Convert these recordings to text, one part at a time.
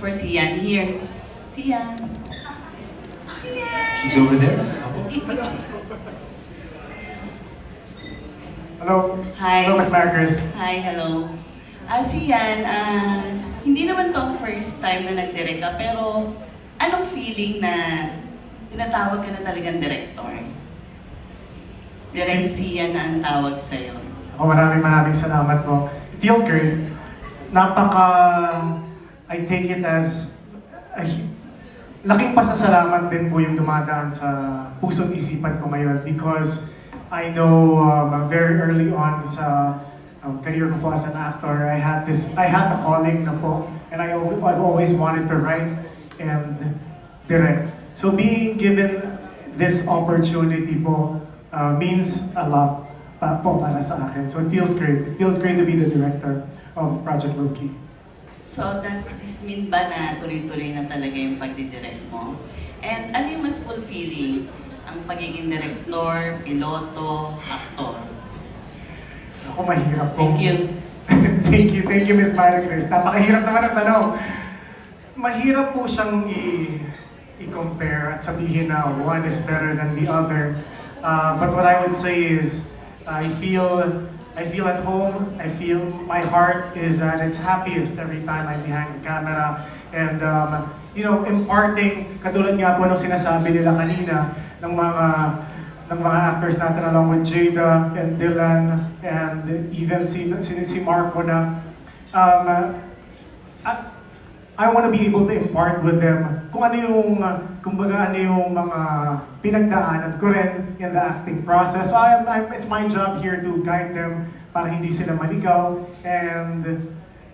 for Sian here. Sian. Sian. She's over there. Hello. Hi. Hello, Miss Marcus. Hi, hello. Ah, Sian, ah, hindi naman to ang first time na nag-direct ka, pero anong feeling na tinatawag ka na talagang director? Direct Sian na ang tawag sa'yo. Ako maraming maraming salamat po. It feels great. Napaka, I take it as, ay, laking pasasalamat din po yung dumadaan sa puso't isipan ko ngayon because I know um, very early on sa um, career ko po as an actor, I had this, I had the calling na po and I, I've always wanted to write and direct. So being given this opportunity po uh, means a lot pa po para sa akin. So it feels great. It feels great to be the director of Project Loki. So, does this mean ba na tuloy-tuloy na talaga yung pagdidirect mo? And ano yung mas fulfilling? Ang pagiging director, piloto, aktor? Ako mahirap po. Thank you. thank you, thank you Miss Mary Grace. Napakahirap naman ang tanong. Mahirap po siyang i- i-compare at sabihin na one is better than the other. Uh, but what I would say is, I feel I feel at home. I feel my heart is at its happiest every time I'm behind the camera. And um, you know, imparting, katulad nga po nung sinasabi nila kanina, ng mga ng mga actors natin along with Jada and Dylan and even si, si, si Marco na um, I, I want to be able to impart with them kung ano yung, uh, kumbaga ano yung mga pinagdaanan ko rin in the acting process. So I'm, I'm, it's my job here to guide them para hindi sila maligaw and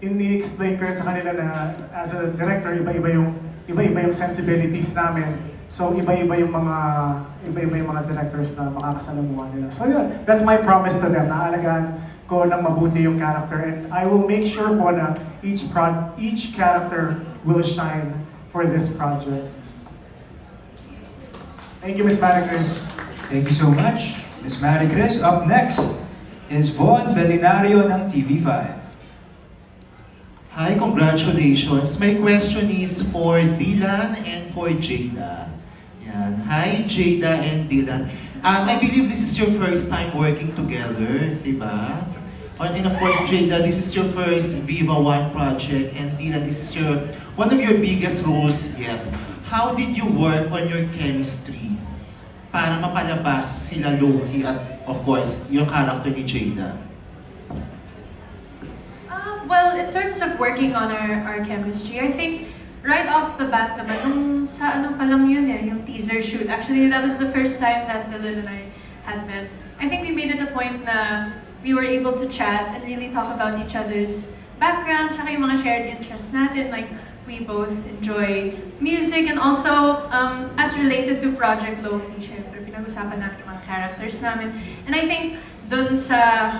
ini-explain ko rin sa kanila na as a director, iba-iba yung iba-iba yung sensibilities namin. So iba-iba yung mga iba-iba yung mga directors na makakasalamuha nila. So yun, that's my promise to them. Naalagaan ko ng mabuti yung character and I will make sure po na each pro each character will shine for this project. Thank you, Miss Maricris. Thank you so much, Miss Mary Chris. Up next is Von Belinario ng TV5. Hi, congratulations. My question is for Dylan and for Jada. Yan. Hi, Jada and Dylan. Um, I believe this is your first time working together, di ba? And of course, Jada, this is your first Viva One project, and Dylan, this is your one of your biggest roles yet. How did you work on your chemistry para mapalabas sila Loki at of course, yung character ni Jada? Uh, well, in terms of working on our, our chemistry, I think right off the bat naman, nung sa ano pa lang yun eh, yung teaser shoot. Actually, that was the first time that Dylan and I had met. I think we made it a point na we were able to chat and really talk about each other's background, tsaka yung mga shared interests natin. Like, we both enjoy music and also, um, as related to Project Loki, syempre, pinag-usapan namin yung mga characters namin. And I think dun sa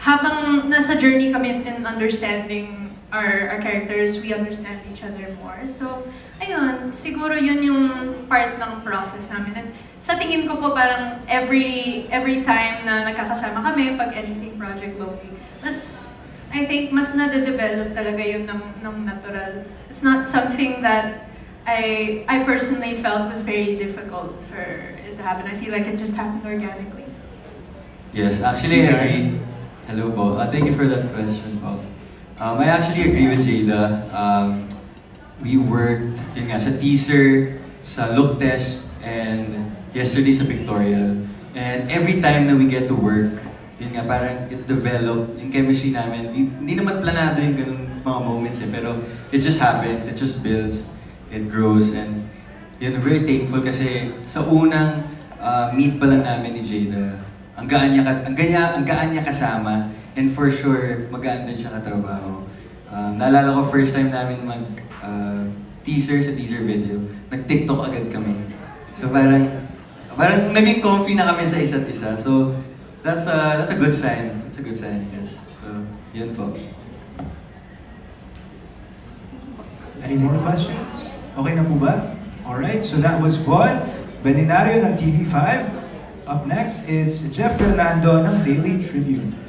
habang nasa journey kami in understanding our, our characters, we understand each other more. So, ayun, siguro yun yung part ng process namin. And sa tingin ko po parang every every time na nagkakasama kami pag anything project Loki, mas I think mas nade-develop talaga yun ng, ng natural. It's not something that I I personally felt was very difficult for it to happen. I feel like it just happened organically. Yes, actually, I. Hello po. Uh, thank you for that question po. Um, I actually agree with Jada. Um, we worked, yun nga, sa teaser, sa look test, and yesterday sa pictorial. And every time na we get to work, yun nga, parang it developed, yung chemistry namin, hindi naman planado yung ganun mga moments eh, pero it just happens, it just builds, it grows, and yun, very thankful kasi sa unang uh, meet pa lang namin ni Jada, ang gaan niya, ang ganya, ang gaan niya kasama, and for sure, magaan din siya katrabaho. Um, naalala ko first time namin mag uh, teaser sa teaser video, nag-TikTok agad kami. So parang, parang naging comfy na kami sa isa't isa. So that's a, that's a good sign. That's a good sign, yes. So, yun po. Any more questions? Okay na po ba? Alright, so that was Von Belinario ng TV5. Up next is Jeff Fernando ng Daily Tribune.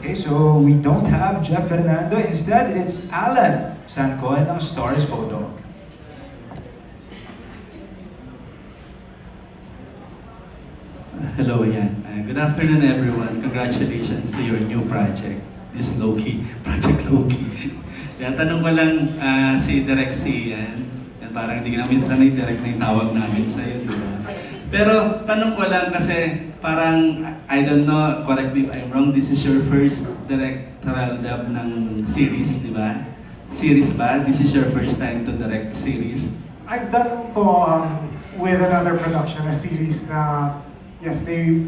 Okay, so we don't have Jeff Fernando. Instead, it's Alan Sancoy ng Stars Photo. Hello, yan. Uh, good afternoon, everyone. Congratulations to your new project. This Loki, Project Loki. Kaya tanong ko lang ah, si Direk si yan. Yan, parang hindi namin tanay direct na yung tawag namin sa iyo, di ba? Pero tanong ko lang kasi parang, I don't know, correct me if I'm wrong, this is your first directorial dub ng series, di ba? Series ba? This is your first time to direct series? I've done po um, with another production, a series na, yes, they,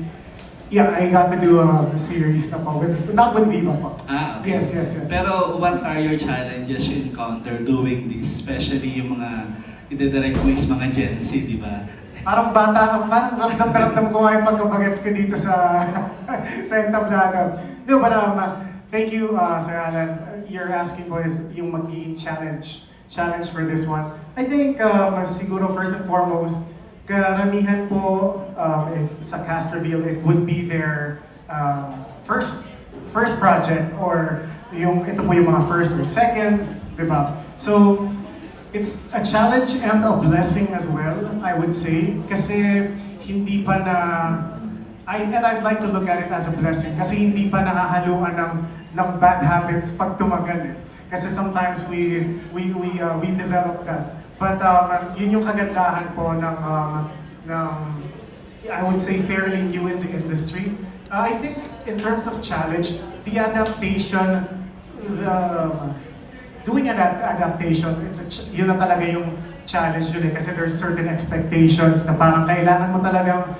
yeah, I got to do a series na po, with, not with Viva po. Ah, okay. Yes, yes, yes. Pero what are your challenges you encounter doing this? Especially yung mga ide-direct mo is mga Gen Z, di ba? Parang bata, parang ramdam na ramdam ko nga pagkabagets ko dito sa sa entablado. No, but um, thank you, uh, Sir Alan. You're asking ko is yung magiging challenge, challenge for this one. I think um, siguro first and foremost, karamihan po um, if, sa cast reveal, it would be their uh, first first project or yung ito po yung mga first or second, di ba? So, it's a challenge and a blessing as well, I would say. Kasi hindi pa na... I, and I'd like to look at it as a blessing kasi hindi pa nakahaluan ng, ng bad habits pag tumagal eh. Kasi sometimes we we we uh, we develop that. But um, yun yung kagandahan po ng um, ng I would say fairly new in the industry. Uh, I think in terms of challenge, the adaptation, the doing an ad- adaptation, it's a, yun na talaga yung challenge yun eh. Kasi there's certain expectations na parang kailangan mo talagang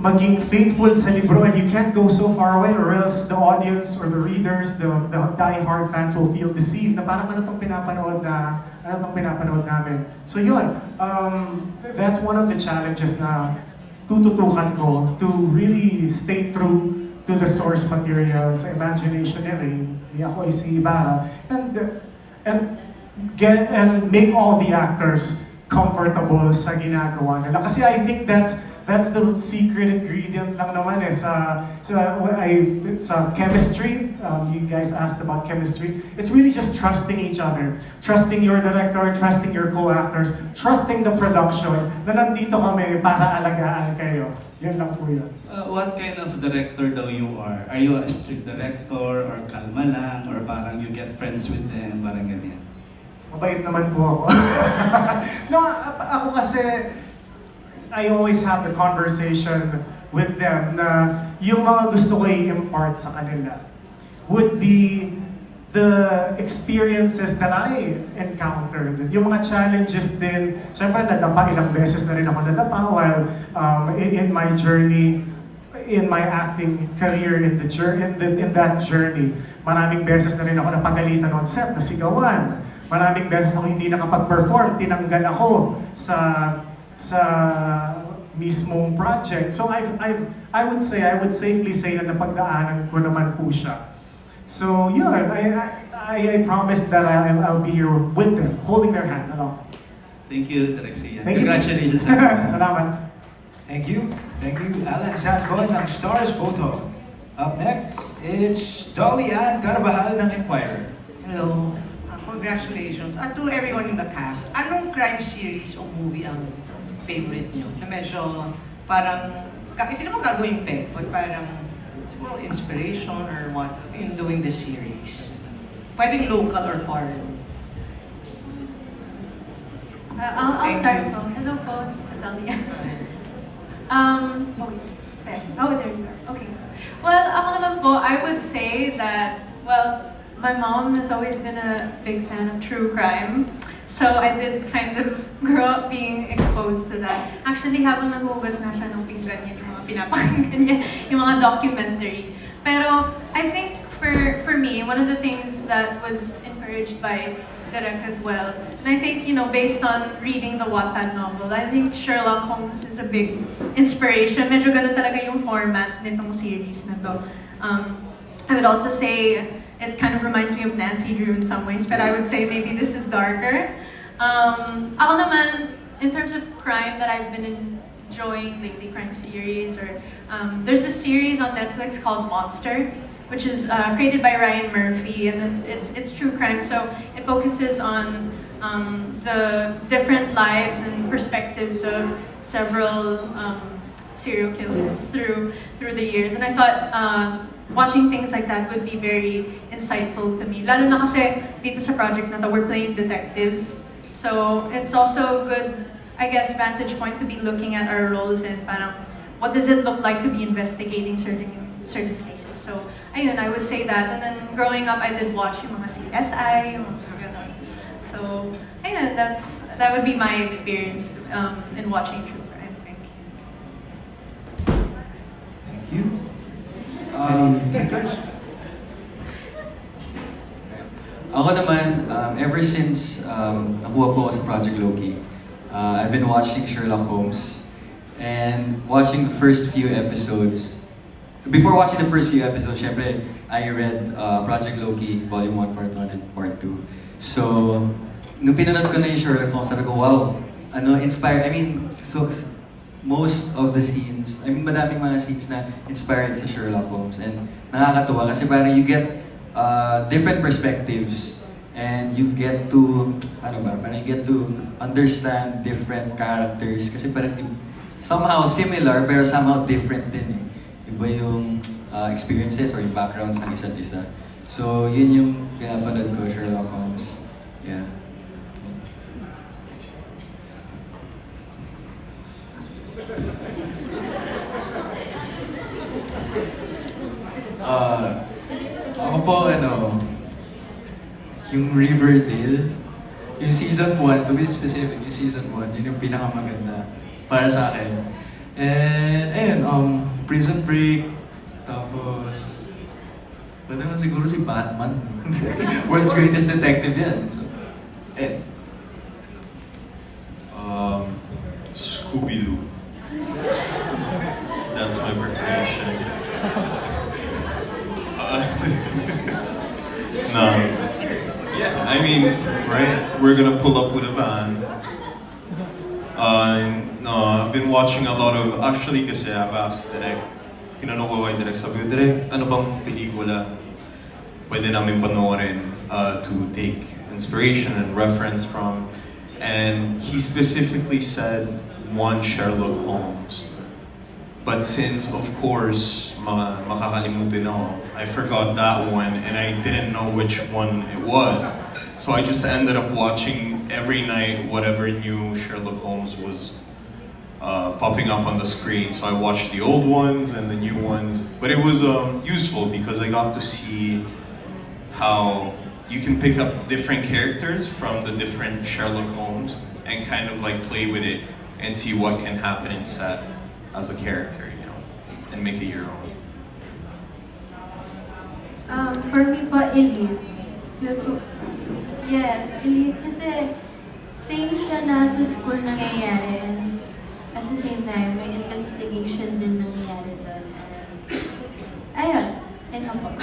maging faithful sa libro and you can't go so far away or else the audience or the readers, the, the die-hard fans will feel deceived na parang ano itong pinapanood na, ano itong pinapanood namin. So yun, um, that's one of the challenges na tututukan ko to really stay true to the source material sa imagination nila. Hindi ako ay. And, and, get, and make all the actors comfortable sa ginagawa nila. Kasi I think that's that's the secret ingredient lang naman eh sa sa I sa chemistry. Um, you guys asked about chemistry. It's really just trusting each other, trusting your director, trusting your co-actors, trusting the production na nandito kami para alagaan kayo. Yun lang po yun. Uh, what kind of director daw you are? Are you a strict director or kalma lang or parang you get friends with them, parang ganyan? Mabait naman po ako. no, ako kasi, I always have the conversation with them na yung mga gusto ko i-impart sa kanila would be the experiences that I encountered. Yung mga challenges din, syempre nadapa ilang beses na rin ako nadapa while um, in, in my journey in my acting career in the in, the, in that journey. Maraming beses na rin ako napagalitan on set, nasigawan. Maraming beses ako hindi nakapag-perform, tinanggal ako sa sa mismong project. So I I I would say I would safely say na napagdaanan ko naman po siya. So yun, I I, I promise that I'll, I'll be here with them, holding their hand along. Thank you, Direk Sian. Thank you. Congratulations. Salamat. Thank you. Thank you, Alan Sancoy ng Stars Photo. Up next, it's Dolly Ann Carvajal ng Inquirer. Hello. Uh, congratulations. At to everyone in the cast, anong crime series o movie ang favorite nyo? Na medyo parang, hindi naman gagawin pek, but parang siguro inspiration or what in doing the series. Pwedeng local or foreign. Uh, I'll, I'll Thank start you. po. Hello po, Natalia. um, oh. There. Oh, there you are. Okay. Well, ako naman po, I would say that, well, my mom has always been a big fan of true crime. So I did kind of grow up being exposed to that. Actually, habang nanghugas nga siya ng pinggan, yun yung mga pinapakinggan niya, yung mga documentary. Pero I think for for me, one of the things that was encouraged by Derek as well, and I think, you know, based on reading the Wattpad novel, I think Sherlock Holmes is a big inspiration. Medyo ganun talaga yung format nitong series na to. Um, I would also say it kind of reminds me of Nancy Drew in some ways, but I would say maybe this is darker. Um, ako naman, in terms of crime that I've been enjoying lately, crime series, or um, there's a series on Netflix called Monster. which is uh, created by Ryan Murphy, and it's it's true crime. So it focuses on um, the different lives and perspectives of several um, serial killers through through the years. And I thought uh, watching things like that would be very insightful to me. Lalo na kasi dito sa project na to, we're playing detectives. So it's also a good, I guess, vantage point to be looking at our roles and parang what does it look like to be investigating certain certain cases. So ayun, I would say that. And then growing up, I did watch yung mga CSI, yung mga. So ayun, that's that would be my experience um, in watching true Takers? Ako naman, um, ever since um, nakuha po ako sa Project Loki, uh, I've been watching Sherlock Holmes and watching the first few episodes. Before watching the first few episodes, syempre, I read uh, Project Loki, Volume 1, Part 1, and Part 2. So, nung pinanood ko na yung Sherlock Holmes, sabi ko, wow, ano, inspired. I mean, so, most of the scenes, I mean, madaming mga scenes na inspired sa Sherlock Holmes. And nakakatuwa kasi parang you get uh, different perspectives and you get to, ano ba, parang you get to understand different characters kasi parang somehow similar pero somehow different din eh. Iba yung uh, experiences or yung backgrounds ng isa't isa. So, yun yung pinapanood ko, Sherlock Holmes. Yeah. Ah, ako po, ano, yung Riverdale, yung season 1, to be specific, yung season 1, yun yung pinakamaganda para sa akin. And, ayun, um, Prison Break, tapos, pwede naman siguro si Batman. World's Greatest Detective yan. So, eh, Um, Scooby-Doo. That's my preparation. Uh, no. Yeah, I mean, right? We're gonna pull up with a van. Uh, no, I've been watching a lot of, actually kasi I've asked Direk, tinanong ko kay Direk, sabi ko, Direk, ano bang pelikula pwede namin panoorin uh, to take inspiration and reference from? And he specifically said one Sherlock Holmes. But since, of course, mga makakalimutin ako, I forgot that one and I didn't know which one it was. So I just ended up watching every night whatever new Sherlock Holmes was uh, popping up on the screen. So I watched the old ones and the new ones. But it was um, useful because I got to see how you can pick up different characters from the different Sherlock Holmes and kind of like play with it and see what can happen in set as a character, you know, and make it your own. Um, for me po, elite. Yes, elite kasi same siya na sa school nangyayari and at the same time, may investigation din nangyayari doon. Ayun, ayun po.